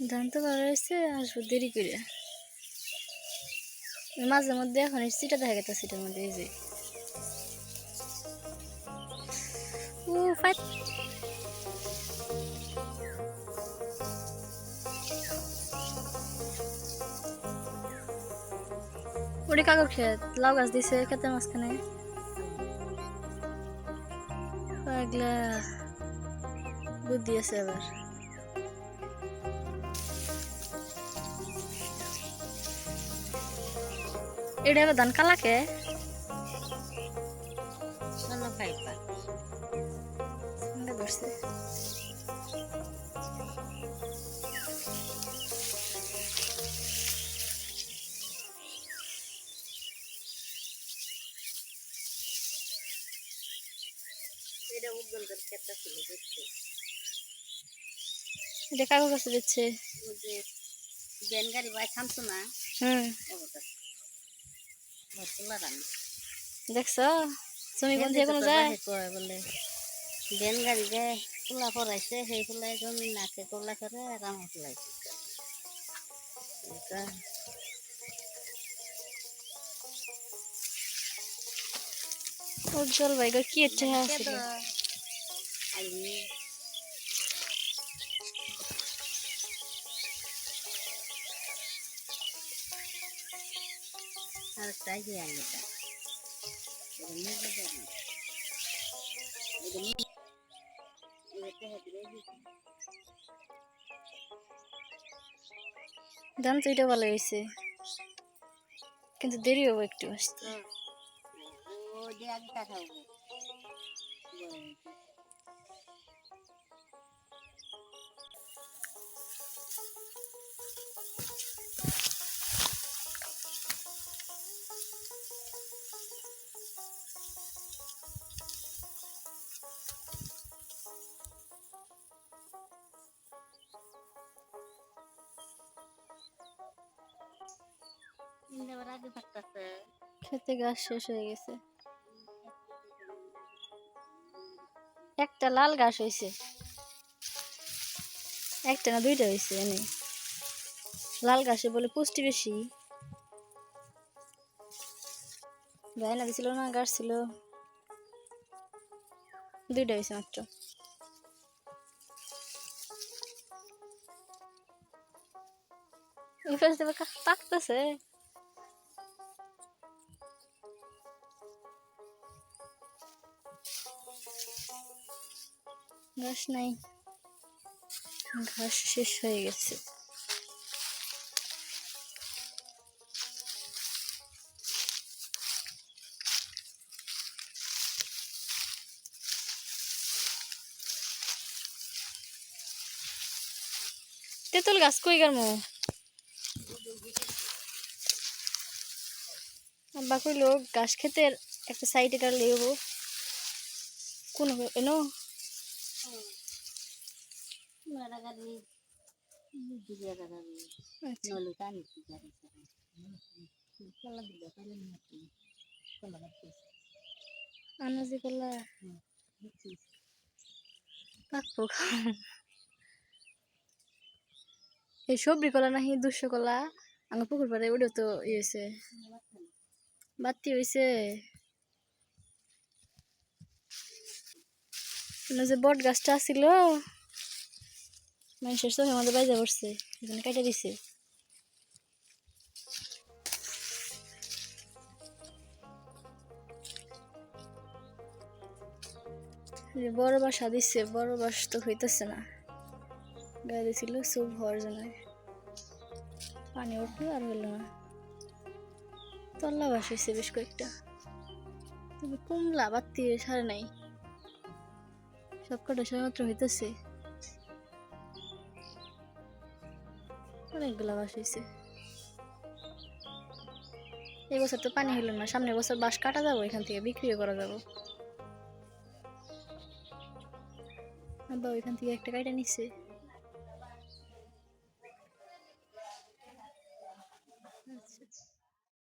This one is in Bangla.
ধান তো ভালো হয়েছে আসব, দেরি করে। মাঝে মধ্যে এখন সিটা দেখা গেছে, সিটার মধ্যে, এই যে। ও ওটা কাকুর ক্ষেত লাউ গাছ দিছে ক্ষেতের মাঝখানে। পাগলা। বুদ্ধি আছে আবার। এটা আবার ধান কালাকে? এটা দেখতে এটা দিচ্ছে। হুম। দেখছ? তুমি কোন থেকে কোনো যায়? কয় বলে। ভ্যান গাড়ি যে ফুলা পড়াইছে সেই ফুলাই জমি নাকে করলা করে রাম ফুলাইছে এটা উজ্জ্বল ভাই কি ইচ্ছে আছে তো আইনি আর যে ধান তো এটা ভালো হয়েছে কিন্তু দেরি হব একটু আসতে ও যে আগে কাটা হবে খেতে গাছ শেষ হয়ে গেছে একটা লাল গাছ হয়েছে একটা না দুইটা হয়েছে এনে লাল গাছে বলে পুষ্টি বেশি গায়ে দিছিল না গাছ ছিল দুইটা হয়েছে মাত্র পাকতেছে ঘাস নাই। ঘাস শেষ হয়ে গেছে। তেঁতুল গাছ কই গেল আব্বা লোক ঘাস খেতে একটা সাইডে হব কোন এনো? আনাজি কলা কাকবো এই সবরি কলা নাহি দুশো কলা। আমার পুকুর পাড়ে ওটা তো ইয়ে হয়েছে বাতি হয়েছে যে বট গাছটা ছিল মানুষের চোখের মধ্যে বাইজা পড়ছে, এখানে কেটে দিছে। বড় বাসা দিচ্ছে বড় বাস তো হইতেছে না। গায়ে দিছিল সুপ হওয়ার জন্য। পানি উঠল আর হইল না। তল্লা বাস হয়েছে বেশ কয়েকটা। তবে কুমলা বাত্তি সারে নাই। সব কটা সবেমাত্র হইতেছে। অনেকগুলা বাস হয়েছে এই বছর তো পানি হলো না সামনে বছর বাস কাটা যাব, এখান থেকে বিক্রিও করা যাব। আব্বা ওইখান থেকে একটা কাটা নিচ্ছে।